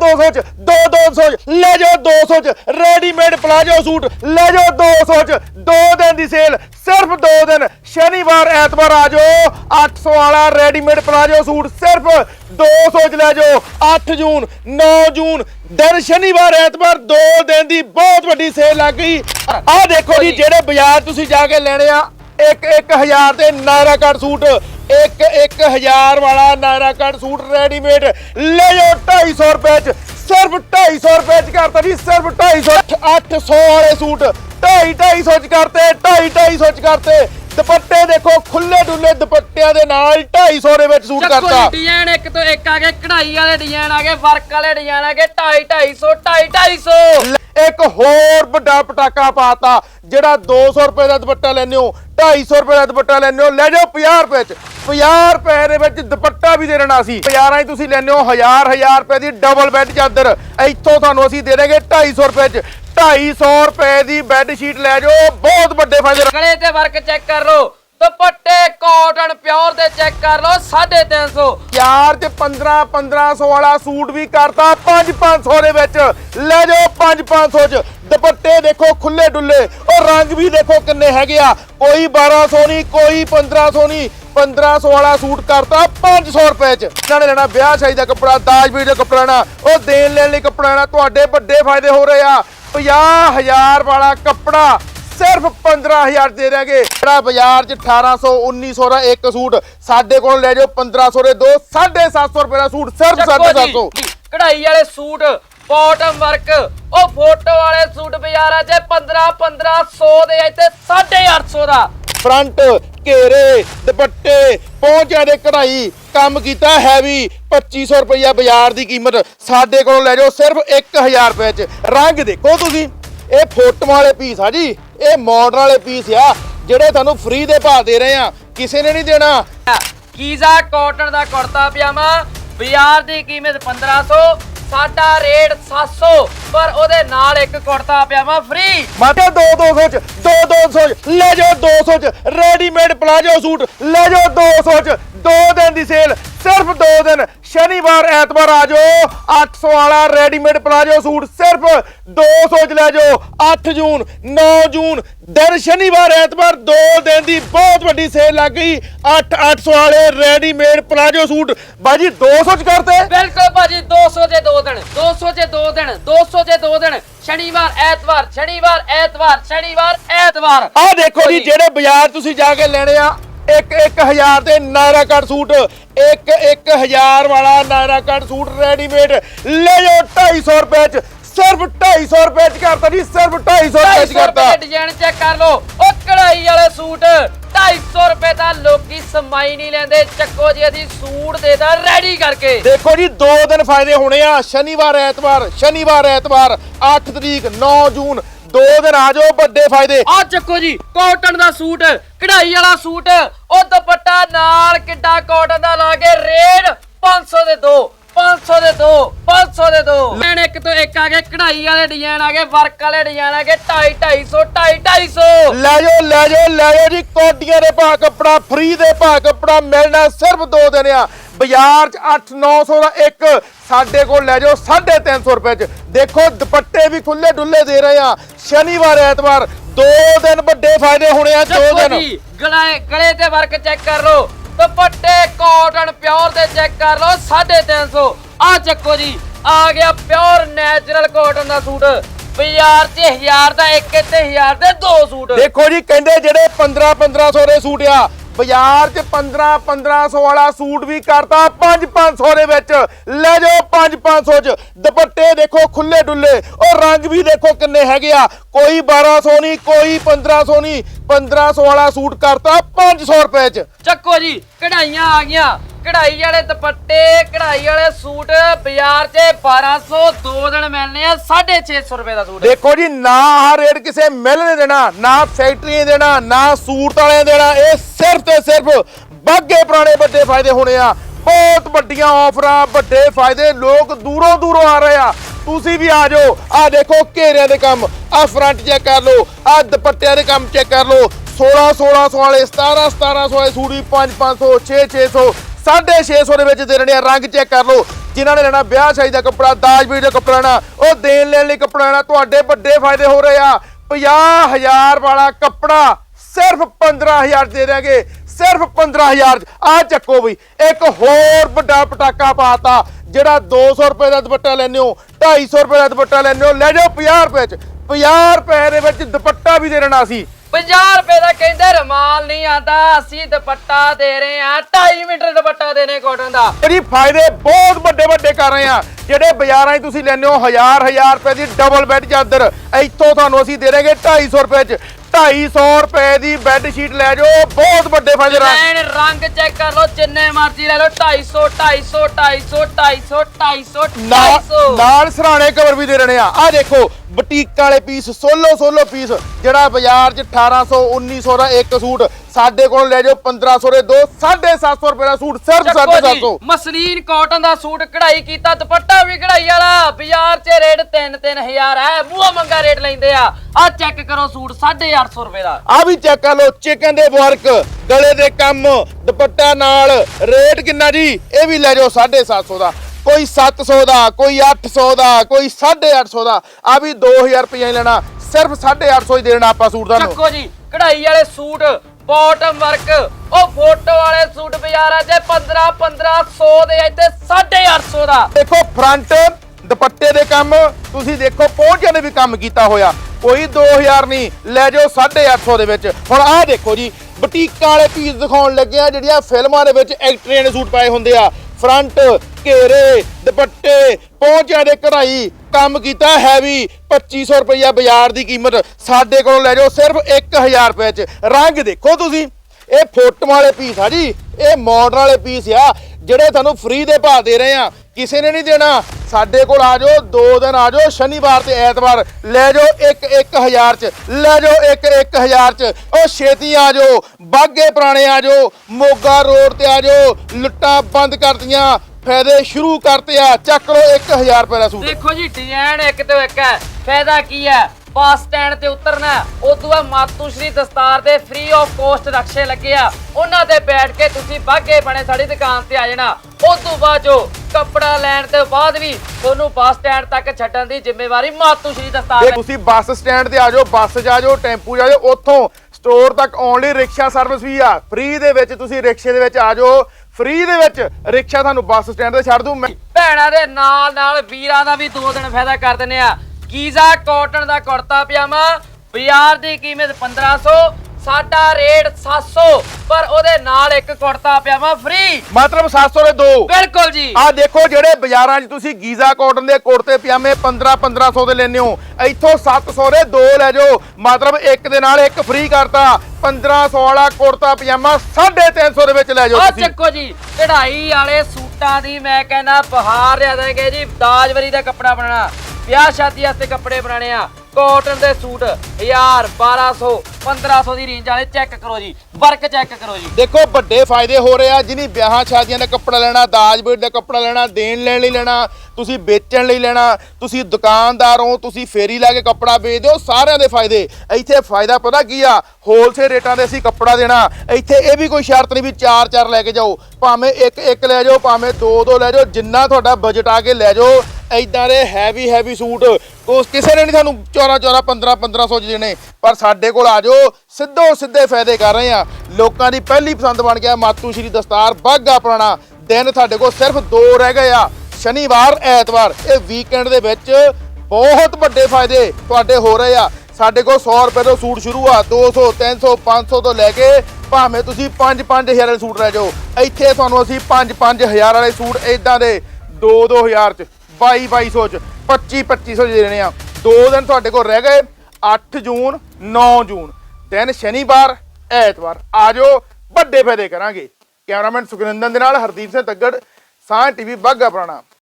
200 ਚ 2 200 ਚ ਲੈ ਜਾਓ 200 ਚ ਰੈਡੀਮੇਡ ਪਲਾਜੋ ਸੂਟ ਲੈ ਜਾਓ 200 ਚ ਦੋ ਦਿਨ ਦੀ ਸੇਲ ਸਿਰਫ ਦੋ ਦਿਨ ਸ਼ਨੀਵਾਰ ਐਤਵਾਰ ਆ ਜਾਓ 800 ਵਾਲਾ ਰੈਡੀਮੇਡ ਪਲਾਜੋ ਸੂਟ ਸਿਰਫ 200 ਚ ਲੈ ਜਾਓ 8 ਜੂਨ 9 ਜੂਨ ਦਿਨ ਸ਼ਨੀਵਾਰ ਐਤਵਾਰ ਦੋ ਦਿਨ ਦੀ ਬਹੁਤ ਵੱਡੀ ਸੇਲ ਲੱਗ ਗਈ। ਆਹ ਦੇਖੋ ਜੀ ਜਿਹੜੇ ਬਾਜ਼ਾਰ ਤੁਸੀਂ ਜਾ ਕੇ ਲੈਣੇ ਆ ਇੱਕ 1000 ਦੇ ਨਾਇਰਾ ਕੱਟ ਸੂਟ ਇੱਕ ਹਜ਼ਾਰ ਵਾਲਾ ਨਾਇਰਾ ਕੱਟ ਸੂਟ ਰੈਡੀਮੇਡ। ਲੈ ਜਾਓ 250 ਰੁਪਏ ਚ। ਸਿਰਫ 250 ਰੁਪਏ ਚ ਕਰਤਾ ਜੀ, ਸਿਰਫ 250 800 ਵਾਲੇ ਸੂਟ 250 250 ਚ ਕਰਤੇ 250 250 ਚ ਕਰਤੇ। ਦੁਪੱਟੇ ਦੇਖੋ ਖੁੱਲੇ ਡੁੱਲੇ ਦੁਪੱਟਿਆਂ ਦੇ ਨਾਲ 250 ਦੇ ਵਿੱਚ ਸੂਟ ਕਰਤਾ। ਡਿਜ਼ਾਈਨ ਇੱਕ ਤੋਂ ਇੱਕ ਆ ਗਏ ਕਢਾਈ ਵਾਲੇ ਡਿਜ਼ਾਈਨ ਆ ਗਏ ਵਰਕ ਵਾਲੇ ਡਿਜ਼ਾਈਨ ਆ ਗਏ 2.5 250 250 ਇੱਕ ਹੋਰ ਵੱਡਾ ਪਟਾਕਾ ਪਾਤਾ ਜਿਹੜਾ 200 ਰੁਪਏ ਦਾ ਦੁਪੱਟਾ ਲੈਨੇ ਹੋ 250 ਰੁਪਏ ਦਾ ਦੁਪੱਟਾ ਲੈਨੇ ਹੋ ਲੈ ਜਾਓ 50 ਰੁਪਏ ਚ। 50 ਰੁਪਏ ਦੇ ਵਿੱਚ ਦੁਪੱਟਾ ਵੀ ਦੇ ਦੇਣਾ ਸੀ। ਬਾਜ਼ਾਰਾਂ 'ਚ ਤੁਸੀਂ ਲੈਨੇ ਹੋ 1000 1000 ਰੁਪਏ ਦੀ ਡਬਲ ਬੈੱਡ ਚਾਦਰ। ਇੱਥੋਂ ਤੁਹਾਨੂੰ ਅਸੀਂ ਦੇ ਦੇਗੇ 250 ਰੁਪਏ ਚ। 250 ਰੁਪਏ ਦੀ ਬੈੱਡ ਸ਼ੀਟ ਲੈ ਜਾਓ ਬਹੁਤ ਵੱਡੇ ਫਾਇਦੇ ਗਲੇ ਤੇ ਵਰਕ ਚੈੱਕ ਕਰ ਲਓ ਦੁਪੱਟੇ ਕਾਟਨ ਪਿਓਰ ਦੇ ਚੈੱਕ ਕਰ ਲਓ 350 ਯਾਰ ਚ 15 1500 ਵਾਲਾ ਸੂਟ ਵੀ ਕਰਤਾ 5 500 ਦੇ ਵਿੱਚ ਲੈ ਜਾਓ 5 500 ਚ। ਦੁਪੱਟੇ ਦੇਖੋ ਖੁੱਲੇ ਡੁੱਲੇ ਉਹ ਰੰਗ ਵੀ ਦੇਖੋ ਕਿੰਨੇ ਹੈਗੇ ਆ। ਕੋਈ 1200 ਨਹੀਂ ਕੋਈ 1500 ਨਹੀਂ 1500 ਵਾਲਾ ਸੂਟ ਕਰਤਾ 500 ਰੁਪਏ ਚ। ਇਹਨਾਂ ਨੇ ਲੈਣਾ ਵਿਆਹ ਸ਼ਾਦੀ ਦਾ ਕੱਪੜਾ ਦਾਜ ਵੀ ਦਾ ਕੱਪੜਾ ਨਾ ਉਹ ਦੇਣ ਲੈਣ ਲਈ ਕੱਪੜਾ ਨਾ ਤੁਹਾਡੇ ਵੱਡੇ ਫਾਇਦੇ ਹੋ ਰਹੇ ਆ। 50000 ਵਾਲਾ ਕੱਪੜਾ ਸਿਰਫ 15000 ਦੇ ਦੇਗੇ ਜਿਹੜਾ ਬਾਜ਼ਾਰ 'ਚ 1800 1900 ਦਾ ਇੱਕ ਸੂਟ ਸਾਡੇ ਕੋਲ ਲੈ ਜਾਓ 1500 ਦੇ ਦੋ 750 ਰੁਪਏ ਦਾ ਸੂਟ ਸਿਰਫ ਚੱਕੋ 750 ਜੀ ਕਢਾਈ ਵਾਲੇ ਸੂਟ ਬਾਟਮ ਵਰਕ ਉਹ ਫੋਟੋ ਵਾਲੇ ਸੂਟ ਬਾਜ਼ਾਰਾਂ 'ਚ 15 1500 ਦੇ ਇੱਥੇ 850 ਦਾ। ਫਰੰਟ ਘੇਰੇ ਦੁਪੱਟੇ ਪਹੁੰਚਿਆ ਦੇ ਕਢਾਈ ਕੰਮ ਕੀਤਾ ਹੈਵੀ 2500 ਰੁਪਈਆ ਬਾਜ਼ਾਰ ਦੀ ਕੀਮਤ ਸਾਡੇ ਕੋਲੋਂ ਲੈ ਜਾਓ ਸਿਰਫ 1000 ਰੁਪਏ 'ਚ। ਰੰਗ ਦੇਖੋ ਤੁਸੀਂ ਇਹ ਫੋਟੋਆਂ ਵਾਲੇ ਪੀਸ ਆ ਜੀ ਇਹ ਮਾਡਲ ਵਾਲੇ ਪੀਸ ਆ ਜਿਹੜੇ ਤੁਹਾਨੂੰ ਫ੍ਰੀ ਦੇ ਭਾਅ ਦੇ ਰਹੇ ਆ ਕਿਸੇ ਨੇ ਨਹੀਂ ਦੇਣਾ। ਕੀਜ਼ਾ ਕਾਟਨ ਦਾ ਕੁੜਤਾ ਪਜਾਮਾ ਬਾਜ਼ਾਰ ਦੀ ਕੀਮਤ 1500 ਸਾਡਾ ਰੇਟ 700 ਪਰ ਉਹਦੇ ਨਾਲ ਇੱਕ ਕੁੜਤਾ ਪਜਾਮਾ ਫ੍ਰੀ ਮਾਤੇ 2 200 ਚ 2 200 ਚ ਲੈ ਜਾਓ 200 ਚ ਰੈਡੀਮੇਡ ਪਲਾਜੋ ਸੂਟ ਲੈ ਜਾਓ 200 ਚ ਦੋ ਦਿਨ ਦੀ ਸੇਲ ਸਿਰਫ ਦੋ ਦਿਨ। ਸ਼ਨੀਵਾਰ ਐਤਵਾਰ ਆ ਜਾਓ। 800 ਵਾਲਾ ਰੈਡੀਮੇਡ ਪਲਾਜੋ ਸੂਟ ਸਿਰਫ 200 ਚ ਲੈ ਜਾਓ। 8 ਜੂਨ 9 ਜੂਨ ਦਿਨ ਸ਼ਨੀਵਾਰ ਐਤਵਾਰ ਦੋ ਦਿਨ ਦੀ ਬਹੁਤ ਵੱਡੀ ਸੇਲ ਲੱਗ ਗਈ। 8 800 ਵਾਲੇ ਰੈਡੀਮੇਡ ਪਲਾਜੋ ਸੂਟ। ਬਾਜੀ 200 ਚ ਕਰਤੇ? ਬਿਲਕੁਲ ਭਾਜੀ 200 ਜੇ ਦੋ ਦਿਨ 200 ਜੇ ਦੋ ਦਿਨ 200 ਜੇ ਦੋ ਦਿਨ। ਸ਼ਨੀਵਾਰ ਐਤਵਾਰ ਸ਼ਨੀਵਾਰ ਐਤਵਾਰ ਸ਼ਨੀਵਾਰ ਐਤਵਾਰ। ਆਹ ਦੇਖੋ ਜੀ ਜਿਹੜੇ ਬਾਜ਼ਾਰ ਤੁਸੀਂ ਜਾ ਕੇ ਲੈਣੇ ਆ ਇੱਕ 1000 ਦੇ ਨਾਇਰਾ ਕੱਟ ਸੂਟ ਇੱਕ 1000 ਵਾਲਾ ਨਾਇਰਾ ਕੱਟ ਸੂਟ ਰੈਡੀਮੇਡ। ਲੈ ਜਾਓ 250 ਰੁਪਏ ਚ ਸਿਰਫ 250 ਰੁਪਏ ਚ ਕਰਤਾ ਜੀ ਸਿਰਫ 250 ਰੁਪਏ ਚ 250 ਕਰਤਾ। ਡਿਜ਼ਾਈਨ ਚੈੱਕ ਕਰ ਲਓ। ਉਹ ਕਢਾਈ ਵਾਲੇ ਸੂਟ 250 ਰੁਪਏ ਦਾ ਲੋਕੀ ਸਮਾਈ ਨਹੀਂ ਲੈਂਦੇ। ਚੱਕੋ ਜੀ ਅਸੀਂ ਸੂਟ ਦੇਦਾ ਰੈਡੀ ਕਰਕੇ। ਦੇਖੋ ਜੀ ਦੋ ਦਿਨ ਫਾਇਦੇ ਹੋਣੇ ਆ ਸ਼ਨੀਵਾਰ ਐਤਵਾਰ ਸ਼ਨੀਵਾਰ ਐਤਵਾਰ 8 ਤਰੀਕ 9 ਜੂਨ ਦੋ ਦਿਨ ਆ ਜਾਓ ਵੱਡੇ ਫਾਇਦੇ। ਆ ਚੱਕੋ ਜੀ ਕਾਟਨ ਦਾ ਸੂਟ, ਕਢਾਈ ਵਾਲਾ ਸੂਟ, ਉਹ ਦੁਪੱਟਾ ਨਾਲ ਕਿੱਡਾ ਕਾਟਨ ਦਾ ਲਾ ਕੇ ਰੇਟ 500 ਦੇ ਦੋ। 500 ਦੇ ਦੋ 500 ਦੇ ਦੋ। ਲੈਣ ਇੱਕ ਤੋਂ ਇੱਕ ਆ ਗਏ ਕਢਾਈ ਵਾਲੇ ਡਿਜ਼ਾਈਨ ਆ ਗਏ ਵਰਕ ਵਾਲੇ ਡਿਜ਼ਾਈਨ ਆ ਗਏ 250 250 250 ਲੈ ਜਾਓ ਲੈ ਜਾਓ ਲੈ ਜਾਓ ਜੀ ਕੋਟੀਆਂ ਦੇ ਭਾਅ ਕੱਪੜਾ ਫ੍ਰੀ ਦੇ ਭਾਅ ਕੱਪੜਾ ਮਿਲਣਾ ਸਿਰਫ ਦੋ ਦਿਨ ਆ। ਬਾਜ਼ਾਰ 'ਚ 8-900 ਦਾ ਇੱਕ ਸਾਡੇ ਕੋਲ ਲੈ ਜਾਓ 350 ਰੁਪਏ 'ਚ। ਦੇਖੋ ਦੁਪੱਟੇ ਵੀ ਖੁੱਲੇ ਡੁੱਲੇ ਦੇ ਰਹੇ ਆ। ਸ਼ਨੀਵਾਰ ਐਤਵਾਰ ਦੋ ਦਿਨ ਵੱਡੇ ਫਾਇਦੇ ਹੋਣੇ ਆ ਦੋ ਦਿਨ। ਗਲੇ ਗਲੇ ਤੇ ਵਰਕ ਚੈੱਕ ਕਰ ਲਓ। ਦੁਪੱਟੇ ਕਾਟਨ ਪਿਓਰ ਦੇ ਚੈੱਕ ਕਰ ਲਓ 350 ਆ ਚੱਕੋ ਜੀ, ਆ ਗਿਆ ਪਿਓਰ ਨੈਚੁਰਲ ਕਾਟਨ ਦਾ ਸੂਟ। ਬਾਜ਼ਾਰ 'ਚ 1000 ਦਾ, ਇੱਕ ਤੇ 1000 ਦੇ ਦੋ ਸੂਟ। ਦੇਖੋ ਜੀ, ਕਹਿੰਦੇ ਜਿਹੜੇ 15-1500 ਦੇ ਸੂਟ ਆ, ਬਾਜ਼ਾਰ 'ਚ 15-1500 ਵਾਲਾ ਸੂਟ ਵੀ ਕਰਤਾ 5-500 ਦੇ ਵਿੱਚ। ਲੈ ਜਾਓ 5-500 'ਚ। ਦੁਪੱਟੇ ਦੇਖੋ ਖੁੱਲੇ ਡੁੱਲੇ ਉਹ ਰੰਗ ਵੀ ਦੇਖੋ ਕਿੰਨੇ ਹੈਗੇ ਆ। ਕੋਈ 1200 ਨਹੀਂ ਕੋਈ 1500 ਨਹੀਂ 1500 ਵਾਲਾ ਸੂਟ ਕਰਤਾ 500 ਰੁਪਏ 'ਚ। ਚੱਕੋ ਜੀ ਕਢਾਈਆਂ ਆ ਗਈਆਂ। ਕਢਾਈ ਵਾਲੇ ਦੁਪੱਟੇ ਕਢਾਈ ਵਾਲੇ ਸੂਟ ਬਾਜ਼ਾਰ 'ਚ 1200 ਦੋ ਦਿਨ ਮਿਲਨੇ ਆ 650 ਰੁਪਏ ਦਾ ਸੂਟ ਦੇਖੋ ਜੀ ਨਾ ਆਹ ਰੇਟ ਕਿਸੇ ਮਿਲ ਨੇ ਦੇਣਾ ਨਾ ਫੈਕਟਰੀ ਨੇ ਦੇਣਾ ਨਾ ਵਾਲਿਆਂ ਨੇ ਦੇਣਾ ਇਹ ਸਿਰਫ ਤੇ ਸਿਰਫ ਬਾਗੇ ਪੁਰਾਣੇ ਵੱਡੇ ਫਾਇਦੇ ਹੋਣੇ ਆ। ਬਹੁਤ ਵੱਡੀਆਂ ਆਫਰਾਂ ਵੱਡੇ ਫਾਇਦੇ ਲੋਕ ਦੂਰੋਂ ਦੂਰੋਂ ਆ ਰਹੇ ਆ। ਤੁਸੀਂ ਵੀ ਆ ਜਾਓ। ਆ ਦੇਖੋ ਘੇਰਿਆਂ ਦੇ ਕੰਮ। ਆ ਫਰੰਟ ਚੈੱਕ ਕਰ ਲਓ। ਆ ਦੁਪੱਟਿਆਂ ਦੇ ਕੰਮ ਚੈੱਕ ਕਰ ਲਓ। 16 1600 ਵਾਲੇ 17 1700 ਵਾਲੇ ਸੂਟ ਵੀ 5 500 6 600 650 ਦੇ ਵਿੱਚ ਦੇ ਰਹੇ ਆ ਰੰਗ ਚੈੱਕ ਕਰ ਲਓ। ਜਿਨ੍ਹਾਂ ਨੇ ਲੈਣਾ ਵਿਆਹ ਸ਼ਾਦੀ ਦਾ ਕੱਪੜਾ, ਦਾਜ ਵੀਰ ਦਾ ਕੱਪੜਾ ਲੈਣਾ, ਉਹ ਦੇਣ ਲੈਣ ਲਈ ਕੱਪੜਾ ਲੈਣਾ। ਤੁਹਾਡੇ ਵੱਡੇ ਫਾਇਦੇ ਹੋ ਰਹੇ ਆ। 50000 ਵਾਲਾ ਕੱਪੜਾ ਸਿਰਫ 15000 ਦੇ ਦਿਆਂਗੇ। ਸਿਰਫ 15000 ਚ। ਆ ਚੱਕੋ ਬਈ ਇੱਕ ਹੋਰ ਵੱਡਾ ਪਟਾਕਾ ਪਾਤਾ ਜਿਹੜਾ 200 ਰੁਪਏ ਦਾ ਦੁਪੱਟਾ ਲੈਂਦੇ ਹੋ 250 ਰੁਪਏ ਦਾ ਦੁਪੱਟਾ ਲੈਂਦੇ ਹੋ ਲੈ ਜਾਓ 50 ਰੁਪਏ ਚ। 50 ਰੁਪਏ ਦੇ ਵਿੱਚ ਦੁਪੱਟਾ ਵੀ ਦੇਣਾ ਸੀ। 50 ਰੁਪਏ ਦਾ ਕਹਿੰਦੇ ਰਮਾਲ ਨਹੀਂ ਆਂਦਾ ਅਸੀਂ ਦੁਪੱਟਾ ਦੇ ਰਹੇ ਆ 2.5 ਮੀਟਰ ਦੁਪੱਟਾ ਦੇਨੇ ਕਾਟਨ ਦਾ। ਜੀ ਫਾਇਦੇ ਬਹੁਤ ਵੱਡੇ ਵੱਡੇ ਕਰ ਰਹੇ ਆ ਜਿਹੜੇ ਬਾਜ਼ਾਰਾਂ 'ਚ ਤੁਸੀਂ ਲੈਂਦੇ ਹੋ ਹਜ਼ਾਰ ਹਜ਼ਾਰ ਰੁਪਏ ਦੀ ਡਬਲ ਬੈੱਡ ਚਾਦਰ ਇੱਥੋਂ ਤੁਹਾਨੂੰ ਅਸੀਂ ਦੇ ਦੇਗੇ 250 ਰੁਪਏ 'ਚ। 250 ਰੁਪਏ ਦੀ ਬੈੱਡ ਸ਼ੀਟ ਲੈ ਜਾਓ ਬਹੁਤ ਵੱਡੇ ਫਾਇਦੇ ਰਾਂ ਡਿਜ਼ਾਈਨ ਰੰਗ ਚੈੱਕ ਕਰ ਲਓ ਜਿੰਨੇ ਮਰਜ਼ੀ ਲੈ ਲਓ 250 250 250 250 250 ਨਾਲ 250 ਨਾਲ ਸਰਾਣੇ ਕਵਰ ਵੀ ਦੇ ਰਹੇ ਆ। ਆ ਦੇਖੋ ਬੁਟੀਕ ਵਾਲੇ ਪੀਸ ਸੋਲੋ ਸੋਲੋ ਪੀਸ ਜਿਹੜਾ ਬਾਜ਼ਾਰ 'ਚ 1800 1900 ਦਾ ਇੱਕ ਸੂਟ ਸਾਡੇ ਕੋਲ ਲੈ ਜਾਓ 1500 ਦੇ ਦੋ 750 ਰੁਪਏ ਦਾ ਸੂਟ ਸਿਰਫ ਚੱਕੋ ਜੀ 750 ਮਸਲੀਨ ਕਾਟਨ ਦਾ ਸੂਟ ਕਢਾਈ ਕੀਤਾ ਦੁਪੱਟਾ ਵੀ ਕਢਾਈ ਵਾਲਾ ਬਾਜ਼ਾਰ 'ਚ ਰੇਟ 3-3000 ਹੈ ਮੂੰਹ ਮੰਗਾ ਰੇਟ ਲੈਂਦੇ ਆ। ਆ ਚੈੱਕ ਕਰੋ ਸੂਟ 850 ਰੁਪਏ ਦਾ। ਆ ਵੀ ਚੈੱਕ ਕਰ ਲਓ ਚਿਕਨ ਦੇ ਵਰਕ ਗਲੇ ਦੇ ਕੰਮ ਦੁਪੱਟਾ ਨਾਲ ਰੇਟ ਕਿੰਨਾ ਜੀ? ਇਹ ਵੀ ਲੈ ਜਾਓ 750 ਦਾ। ਕੋਈ 700 ਦਾ ਕੋਈ 800 ਦਾ ਕੋਈ 850 ਦਾ। ਆ ਵੀ 2000 ਰੁਪਏ ਲੈਣਾ ਸਿਰਫ 850 ਹੀ ਦੇਣਾ ਆਪਾਂ ਸੂਟ ਤੁਹਾਨੂੰ। ਚੱਕੋ ਜੀ ਕਢਾਈ ਵਾਲੇ ਸੂਟ ਬਾਟਮ ਵਰਕ। ਉਹ ਫੋਟੋ ਵਾਲੇ ਸੂਟ ਬਾਜ਼ਾਰਾਂ 'ਚ 15 1500 ਦੇ ਇੱਥੇ 850 ਦਾ। ਦੇਖੋ ਫਰੰਟ ਦੁਪੱਟੇ ਦੇ ਕੰਮ, ਤੁਸੀਂ ਦੇਖੋ ਪਹੁੰਚਿਆਂ ਦੇ ਵੀ ਕੰਮ ਕੀਤਾ ਹੋਇਆ। ਕੋਈ 2000 ਨਹੀਂ, ਲੈ ਜਾਓ 850 ਦੇ ਵਿੱਚ। ਹੁਣ ਆਹ ਦੇਖੋ ਜੀ, ਬੁਟੀਕਾਂ ਵਾਲੇ ਪੀਸ ਦਿਖਾਉਣ ਲੱਗੇ ਆ, ਜਿਹੜੀਆਂ ਫਿਲਮਾਂ ਦੇ ਵਿੱਚ ਐਕਟਰਾਂ ਨੇ ਸੂਟ ਪਾਏ ਹੁੰਦੇ ਆ। ਫਰੰਟ ਘੇਰੇ, ਦੁਪੱਟੇ ਪਹੁੰਚਿਆਂ ਦੇ ਕਢਾਈ ਕੰਮ ਕੀਤਾ ਹੈਵੀ 2500 ਰੁਪਈਆ ਬਾਜ਼ਾਰ ਦੀ ਕੀਮਤ ਸਾਡੇ ਕੋਲੋਂ ਲੈ ਜਾਓ ਸਿਰਫ 1000 ਰੁਪਏ ਚ। ਰੰਗ ਦੇਖੋ ਤੁਸੀਂ। ਇਹ ਫੋਟੋ ਵਾਲੇ ਪੀਸ ਆ ਜੀ। ਇਹ ਮਾਡਲ ਵਾਲੇ ਪੀਸ ਆ। ਜਿਹੜੇ ਤੁਹਾਨੂੰ ਫ੍ਰੀ ਦੇ ਭਾਅ ਦੇ ਰਹੇ ਆ। ਕਿਸੇ ਨੇ ਨਹੀਂ ਦੇਣਾ। ਸਾਡੇ ਕੋਲ ਆ ਜਾਓ, ਦੋ ਦਿਨ ਆ ਜਾਓ, ਸ਼ਨੀਵਾਰ ਤੇ ਐਤਵਾਰ। ਲੈ ਜਾਓ 1 1000 ਚ। ਲੈ ਜਾਓ 1 1000 ਚ। ਉਹ ਛੇਤੀ ਆ ਜਾਓ। ਬਾਗੇ ਪੁਰਾਣੇ ਆ ਜਾਓ। ਮੋਗਾ ਰੋਡ ਤੇ ਆ ਜਾਓ। ਲੁੱਟਾਂ ਬੰਦ ਕਰਤੀਆਂ ਫਾਇਦੇ ਸ਼ੁਰੂ ਕਰਤੇ ਆ ਚੱਕ ਲਓ 1000 ਰੁਪਏ ਦਾ ਸੂਟ। ਦੇਖੋ ਜੀ ਡਿਜ਼ਾਈਨ ਇੱਕ ਤੋਂ ਇੱਕ ਹੈ। ਫਾਇਦਾ ਕੀ ਹੈ? ਬੱਸ ਸਟੈਂਡ ਤੇ ਉਤਰਨਾ ਉਦੋਂ ਬਾਅਦ ਮਾਤੂ ਸ਼੍ਰੀ ਦਸਤਾਰ ਦੇ ਫ੍ਰੀ ਆਫ ਕੋਸਟ ਰਕਸ਼ੇ ਲੱਗੇ ਆ। ਉਹਨਾਂ ਤੇ ਬੈਠ ਕੇ ਤੁਸੀਂ ਬਾਗੇ ਬਣੇ ਸਾਡੀ ਦੁਕਾਨ ਤੇ ਆ ਜਾਣਾ। ਉਦੋਂ ਬਾਅਦ ਜੋ ਕੱਪੜਾ ਲੈਣ ਤੋਂ ਬਾਅਦ ਵੀ ਤੁਹਾਨੂੰ ਬੱਸ ਸਟੈਂਡ ਤੱਕ ਛੱਡਣ ਦੀ ਜ਼ਿੰਮੇਵਾਰੀ ਮਾਤੂ ਸ਼੍ਰੀ ਦਸਤਾਰ ਜੇ ਤੁਸੀਂ ਬੱਸ ਸਟੈਂਡ ਤੇ ਆ ਜਾਓ ਬੱਸ ਆ ਜਾਓ ਟੈਂਪੂ ਆ ਜਾਓ ਉੱਥੋਂ ਸਟੋਰ ਤੱਕ ਆਉਣ ਲਈ ਰਿਕਸ਼ਾ ਸਰਵਿਸ ਵੀ ਆ। ਫ੍ਰੀ ਦੇ ਵਿੱਚ ਤੁਸੀਂ ਰਿਕਸ਼ੇ ਦੇ ਵਿੱਚ ਆ ਜਾਓ। ਫ੍ਰੀ ਦੇ ਵਿੱਚ ਰਿਕਸ਼ਾ ਤੁਹਾਨੂੰ ਬੱਸ ਸਟੈਂਡ ਤੇ ਛੱਡ ਦੂੰ ਮੈਂ ਭੈਣਾਂ ਦੇ ਨਾਲ ਨਾਲ ਵੀਰਾਂ ਦਾ ਵੀ ਦੋ ਦਿਨ ਫਾਇਦਾ ਕਰ ਦਿੰਦੇ ਆ। ਗੀਜ਼ਾ ਕਾਟਨ ਦਾ ਕੁੜਤਾ ਪਜਾਮਾ, ਬਾਜ਼ਾਰ ਦੀ ਕੀਮਤ 1500 ਸਾਡਾ ਰੇਟ 700 ਪਰ ਉਹਦੇ ਨਾਲ ਇੱਕ ਕੁੜਤਾ ਪਜਾਮਾ ਫ੍ਰੀ ਮਤਲਬ 700 ਦੇ ਦੋ। ਬਿਲਕੁਲ ਜੀ। ਆ ਦੇਖੋ ਜਿਹੜੇ ਬਾਜ਼ਾਰਾਂ 'ਚ ਤੁਸੀਂ ਗੀਜ਼ਾ ਕਾਟਨ ਦੇ ਕੁੜਤੇ ਪਜਾਮੇ 15 1500 ਦੇ ਲੈਨੇ ਹੋ ਇੱਥੋਂ 700 ਦੇ ਦੋ ਲੈ ਜਾਓ। ਮਤਲਬ ਇੱਕ ਦੇ ਨਾਲ ਇੱਕ ਫ੍ਰੀ ਕਰਤਾ 1500 ਵਾਲਾ ਕੁੜਤਾ ਪਜਾਮਾ 350 ਦੇ ਵਿੱਚ ਲੈ ਜਾਓ ਆ ਤੁਸੀਂ। ਚੱਕੋ ਜੀ ਕਢਾਈ ਵਾਲੇ ਸੂਟਾਂ ਦੀ ਮੈਂ ਕਹਿੰਦਾ ਬਹਾਰ ਲਿਆ ਦੇਣਗੇ ਜੀ ਦਾਜਵਰੀ ਦਾ ਕੱਪੜਾ ਬਣਾਉਣਾ। ਵਿਆਹ ਸ਼ਾਦੀ ਵਾਸਤੇ ਕੱਪੜੇ ਬਣਾਣੇ ਆ। ਕਾਟਨ ਦੇ ਸੂਟ 1000 1200 1500 ਦੀ ਰੇਂਜ ਵਾਲੇ ਚੈੱਕ ਕਰੋ ਜੀ ਵਰਕ ਚੈੱਕ ਕਰੋ ਜੀ। ਦੇਖੋ, ਵੱਡੇ ਫਾਇਦੇ ਹੋ ਰਹੇ ਆ, ਜਿਨੀ ਵਿਆਹਾਂ ਸ਼ਾਦੀਆਂ ਦਾ ਕੱਪੜਾ ਲੈਣਾ, ਦਾਜ ਬੇਟ ਦਾ ਕੱਪੜਾ ਲੈਣਾ, ਦੇਣ ਲੈਣ ਲਈ ਲੈਣਾ, ਤੁਸੀਂ ਵੇਚਣ ਲਈ ਲੈਣਾ, ਤੁਸੀਂ ਦੁਕਾਨਦਾਰ ਹੋ, ਤੁਸੀਂ ਫੇਰੀ ਲਾ ਕੇ ਕੱਪੜਾ ਵੇਚਦੇ ਹੋ, ਸਾਰਿਆਂ ਦੇ ਫਾਇਦੇ। ਇੱਥੇ ਫਾਇਦਾ ਪਤਾ ਕੀ ਆ ਹੋਲਸੇਲ ਰੇਟਾਂ ਦੇ ਅਸੀਂ ਕੱਪੜਾ ਦੇਣਾ, ਇੱਥੇ ਇਹ ਵੀ ਕੋਈ ਸ਼ਰਤ ਨਹੀਂ ਵੀ ਚਾਰ ਚਾਰ ਲੈ ਕੇ ਜਾਓ। ਭਾਵੇਂ ਇੱਕ ਇੱਕ ਲੈ ਜਾਓ, ਭਾਵੇਂ ਦੋ ਦੋ ਲੈ ਜਾਓ, ਜਿੰਨਾ ਤੁਹਾਡਾ ਬਜਟ ਆ ਕੇ ਲੈ ਜਾਓ ਐਦਾਂ ਦੇ ਹੈਵੀ ਹੈਵੀ ਸੂਟ ਉਸ ਕਿਸੇ ਨੇ ਨਹੀਂ ਤੁਹਾਨੂੰ 14 14 15 1500 ਚ ਦੇਣੇ, ਪਰ ਸਾਡੇ ਕੋਲ ਆ ਜਾਓ ਸਿੱਧੋ ਸਿੱਧੇ ਫਾਇਦੇ ਕਰ ਰਹੇ ਆ। ਲੋਕਾਂ ਦੀ ਪਹਿਲੀ ਪਸੰਦ ਬਣ ਗਿਆ ਮਾਤੂ ਸ਼੍ਰੀ ਦਸਤਾਰ। ਬਾਗਾ ਪੁਰਾਣਾ ਦਿਨ ਤੁਹਾਡੇ ਕੋਲ ਸਿਰਫ ਦੋ ਰਹਿ ਗਏ ਆ। ਸ਼ਨੀਵਾਰ, ਐਤਵਾਰ, ਇਹ ਵੀਕਐਂਡ ਦੇ ਵਿੱਚ ਬਹੁਤ ਵੱਡੇ ਫਾਇਦੇ ਤੁਹਾਡੇ ਹੋ ਰਹੇ ਆ। ਸਾਡੇ ਕੋਲ 100 ਰੁਪਏ ਤੋਂ ਸੂਟ ਸ਼ੁਰੂ ਆ 200 300 500 ਤੋਂ ਲੈ ਕੇ ਭਾਵੇਂ ਤੁਸੀਂ 5 5000 ਵਾਲੇ ਸੂਟ ਲੈ ਜਾਓ। ਇੱਥੇ ਤੁਹਾਨੂੰ ਅਸੀਂ 5 5000 ਵਾਲੇ ਸੂਟ ਇਦਾਂ ਦੇ 2 2000 ਚ 22 2200 ਚ 25 2500 ਦੇ ਦੇਣੇ ਆ। ਦੋ ਦਿਨ ਤੁਹਾਡੇ ਕੋਲ ਰਹਿ ਗਏ 8 ਜੂਨ 9 ਜੂਨ। ਦਿਨ ਸ਼ਨੀਵਾਰ, ਐਤਵਾਰ। ਆ ਜਾਓ, ਵੱਡੇ ਫਾਇਦੇ ਕਰਾਂਗੇ। ਕੈਮਰਾਮੈਨ ਸੁਖਨੰਦਨ ਦੇ ਨਾਲ ਹਰਦੀਪ ਸਿੰਘ ਤੱਗੜ ਸਾਹ ਟੀਵੀ ਬਾਗਾ ਪੁਰਾਣਾ।